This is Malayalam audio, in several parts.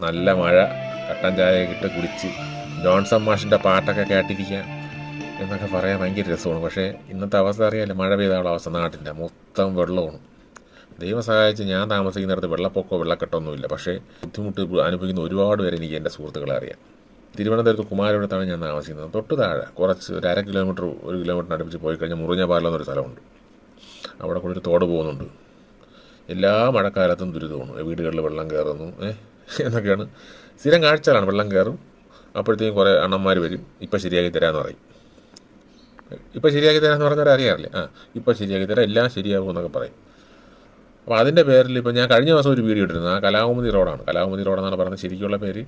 നല്ല മഴ കട്ടൻ ചായ ഇട്ട് കുടിച്ച് ജോൺസൺ മാഷിന്റെ പാട്ടൊക്കെ കേട്ടിരിക്കാം എന്നൊക്കെ പറയാൻ ഭയങ്കര രസമാണ്. പക്ഷേ ഇന്നത്തെ അവസ്ഥ അറിയാമല്ലോ മഴ പെയ്താനുള്ള അവസ്ഥ നാട്ടിന്റെ മൊത്തം വെള്ളമാണ്. ദൈവം സഹായിച്ച് ഞാൻ താമസിക്കുന്നിടത്ത് വെള്ളപ്പൊക്കമോ വെള്ളക്കെട്ടൊന്നുമില്ല പക്ഷേ ബുദ്ധിമുട്ട് അനുഭവിക്കുന്ന ഒരുപാട് പേര് എനിക്ക് എന്റെ സുഹൃത്തുക്കളെ അറിയാം. തിരുവനന്തപുരത്ത് കുമാരപുരത്താണ് ഞാൻ താമസിക്കുന്നത്. തൊട്ട് താഴെ കുറച്ച് ഒരു അര കിലോമീറ്റർ ഒരു കിലോമീറ്ററിന് അടുപ്പിച്ച് പോയി കഴിഞ്ഞാൽ മുറിഞ്ഞ പാലം എന്നൊരു സ്ഥലമുണ്ട്. അവിടെ കൂടി ഒരു തോട് പോകുന്നുണ്ട്. എല്ലാ മഴക്കാലത്തും ദുരിതമാണ്. വീടുകളിൽ വെള്ളം കയറുന്നു ഏ? എന്നൊക്കെയാണ്. സ്ഥിരം കാഴ്ചകളാണ് വെള്ളം കയറും. അപ്പോഴത്തേക്കും കുറേ അണ്ണന്മാർ വരും. ഇപ്പം ശരിയാക്കി തരാമെന്ന് പറയും. ഇപ്പം ശരിയാക്കി തരാമെന്ന് പറഞ്ഞാൽ അറിയാറില്ലേ? ആ ഇപ്പം ശരിയാക്കി തരാം. എല്ലാം ശരിയാകും എന്നൊക്കെ പറയും. അപ്പോൾ അതിന്റെ പേരിൽ ഇപ്പോൾ ഞാൻ കഴിഞ്ഞ ദിവസം ഒരു വീഡിയോ ഇട്ടിരുന്നു. ആ കലാകുമതി റോഡാണ്. കലാകുമതി റോഡെന്നാണ് പറയുന്നത് ശരിക്കുള്ള പേര്.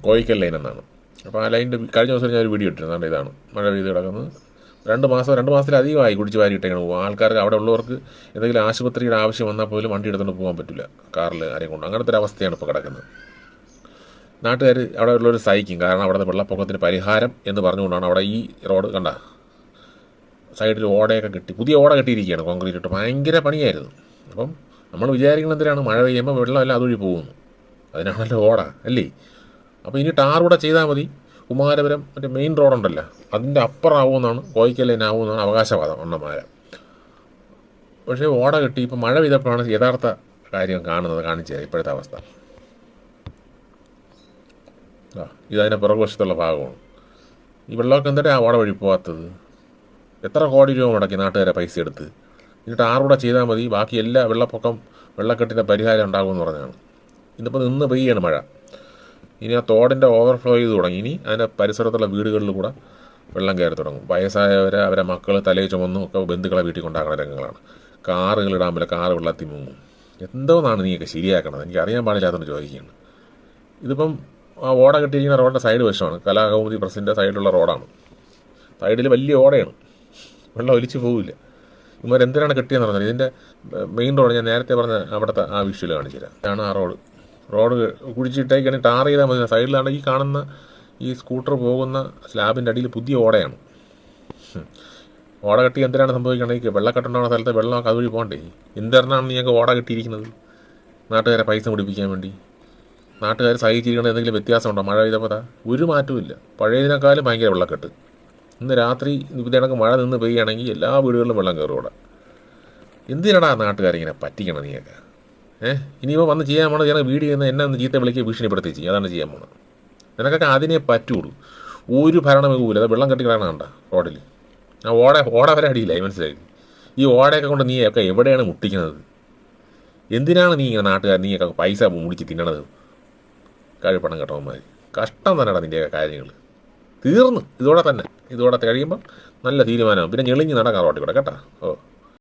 കോയിക്കൽ ലൈൻ എന്നാണ്. അപ്പോൾ ആ ലൈനിന്റെ കഴിഞ്ഞ ദിവസം ഞാൻ ഒരു വീഡിയോ ഇട്ടിരുന്നു. ഇതാണ്? മഴ പെയ്ത് കിടക്കുന്നത്. രണ്ട് മാസം രണ്ട് മാസത്തിലധികമായി കുടിച്ച് വാരി ഇട്ടേക്കണം പോകും ആൾക്കാർക്ക് അവിടെ ഉള്ളവർക്ക് എന്തെങ്കിലും ആശുപത്രിയുടെ ആവശ്യം വന്നാൽ പോലും വണ്ടി എടുത്തുകൊണ്ട് പോകാൻ പറ്റില്ല കാറിൽ ആരെയും കൊണ്ട് അങ്ങനത്തെ ഒരു അവസ്ഥയാണ് ഇപ്പോൾ കിടക്കുന്നത്. നാട്ടുകാർ അവിടെ ഉള്ളവർ സഹിക്കും. കാരണം അവിടുത്തെ വെള്ളപ്പൊക്കത്തിന് പരിഹാരം എന്ന് പറഞ്ഞുകൊണ്ടാണ് അവിടെ ഈ റോഡ് കണ്ട? സൈഡിൽ ഓടയൊക്കെ കെട്ടി പുതിയ ഓട കെട്ടിയിരിക്കുകയാണ് കോൺക്രീറ്റ് ഇട്ട്. ഭയങ്കര പണിയായിരുന്നു. അപ്പം നമ്മൾ വിചാരിക്കുന്നത് എന്തിനാണ്? മഴ പെയ്യുമ്പോൾ വെള്ളമെല്ലാം അതുവഴി പോകുന്നു. അതിനാണല്ലോ ഓട അല്ലേ? അപ്പോൾ ഇനി ടാർ കൂടെ ചെയ്താൽ മതി. കുമാരപുരം മറ്റേ മെയിൻ റോഡുണ്ടല്ലോ. അതിന്റെ അപ്പുറമാവുമെന്നാണ് കോയിക്കലേനാവുമെന്നാണ് അവകാശവാദം അണ്ണന്മാരെ പക്ഷേ ഓട കിട്ടി ഇപ്പോൾ മഴ പെയ്തപ്പോഴാണ് യഥാർത്ഥ കാര്യം കാണുന്നത് കാണിച്ചത് ഇപ്പോഴത്തെ അവസ്ഥ. ഇതതിന്റെ പുറകുവശത്തുള്ള ഭാഗമാണ്. ഈ വെള്ളമൊക്കെ എന്തിനാ ആ ഓട വഴി പോകാത്തത് എത്ര കോടി രൂപ മുടക്കി നാട്ടുകാരെ പൈസ എടുത്ത്? എന്നിട്ട് ആറൂടെ ചെയ്താൽ മതി ബാക്കി എല്ലാ വെള്ളപ്പൊക്കം വെള്ളക്കെട്ടിന്റെ പരിഹാരം ഉണ്ടാകുമെന്ന് പറഞ്ഞാണ് ഇന്നിപ്പോൾ നിന്ന് പെയ്യാണ് മഴ. ഇനി ആ തോടിന്റെ ഓവർഫ്ലോ ചെയ്ത് തുടങ്ങി. ഇനി അതിന്റെ പരിസരത്തുള്ള വീടുകളിൽ കൂടെ വെള്ളം കയറി തുടങ്ങും. വയസ്സായവരെ അവരെ മക്കൾ തലയിൽ ചുമന്നും ഒക്കെ ബന്ധുക്കളെ വീട്ടിൽ കൊണ്ടാക്കുന്ന രംഗങ്ങളാണ്. കാറുകൾ ഇടാൻ പറ്റില്ല കാറ് വെള്ളത്തിൽ മുങ്ങും. എന്തോന്നാണ് നീയൊക്കെ ശരിയാക്കണത്. എനിക്ക് അറിയാൻ പാടില്ലാത്തതുകൊണ്ട് ചോദിക്കുകയാണ്. ഇതിപ്പം ആ ഓട കെട്ടിയിരിക്കുന്ന റോഡിന്റെ സൈഡ് വശമാണ്. കലാകൗമുദി പ്രസിന്റെ സൈഡിലുള്ള റോഡാണ്. സൈഡിൽ വലിയ ഓടയാണ്. വെള്ളം ഒലിച്ചു പോവില്ല. ഇവർ എന്തിനാണ് കെട്ടിയെന്ന് പറഞ്ഞാൽ ഇതിന്റെ മെയിൻ റോഡ് ഞാൻ നേരത്തെ പറഞ്ഞ അവിടുത്തെ ആ വിഷ്വൽ കാണിച്ചു തരാം ഇതാണ് ആ റോഡ്. റോഡ് കുഴിച്ചിട്ടേക്കാണെങ്കിൽ ടാർ ചെയ്താൽ മതി. സൈഡിലാണ് ഈ കാണുന്ന ഈ സ്കൂട്ടർ പോകുന്ന സ്ലാബിന്റെ അടിയിൽ പുതിയ ഓടയാണ്. ഓട കെട്ടി എന്തിനാണ് സംഭവിക്കണമെങ്കിൽ വെള്ളക്കെട്ടുണ്ടാകുന്ന സ്ഥലത്ത് വെള്ളം അതുവഴി പോകണ്ടേ? എന്തിനാണ് നീയൊക്കെ ഓട കെട്ടിയിരിക്കുന്നത്? നാട്ടുകാരെ പൈസ പിടിപ്പിക്കാൻ വേണ്ടി. നാട്ടുകാർ സഹിച്ചിരിക്കണ എന്തെങ്കിലും വ്യത്യാസമുണ്ടോ? മഴ പെയ്തപ്പോൾ ഒരു മാറ്റവും പഴയതിനേക്കാളും ഭയങ്കര വെള്ളക്കെട്ട്. ഇന്ന് രാത്രി ഇതിനൊക്കെ മഴ നിന്ന് പെയ്യുകയാണെങ്കിൽ എല്ലാ വീടുകളിലും വെള്ളം കയറും ഇവിടെ എന്തിനാടാ നാട്ടുകാരിങ്ങനെ പറ്റിക്കണം നീയൊക്കെ? ഏഹ് ഇനിയിപ്പോൾ വന്ന് ചെയ്യാൻ പോണത് ഞങ്ങൾ വീട് ചെയ്യുന്ന എന്നെ ഒന്ന് ചീത്ത വിളിക്കുക ഭീഷണിപ്പെടുത്തി ചെയ്യും. അതാണ് ചെയ്യാൻ പോണത്. നിനക്കൊക്കെ അതിനെ പറ്റുള്ളൂ. ഒരു ഭരണമികൂല അത് വെള്ളം കെട്ടി കിടക്കണ കണ്ട റോഡിൽ ആ ഓട ഓട വരെ അടിയില്ല മനസ്സിലായി? ഈ ഓടയൊക്കെ കൊണ്ട് നീ ഒക്കെ എവിടെയാണ് മുട്ടിക്കുന്നത്? എന്തിനാണ് നീ ഇങ്ങനെ നാട്ടുകാർ നീയൊക്കെ പൈസ മുടിച്ച് തിന്നണത്? കഴിപ്പണം കേട്ടവന്മാർ കഷ്ടം തന്നെടാ നിന്റെയൊക്കെ കാര്യങ്ങൾ തീർന്നു. ഇതോടെ തന്നെ. ഇതോടെ കഴിയുമ്പം നല്ല തീരുമാനമാകും പിന്നെ ഞെളിഞ്ഞ് നടക്കാം റോട്ടിൽ കൂടെ. കേട്ടോ? ഓ.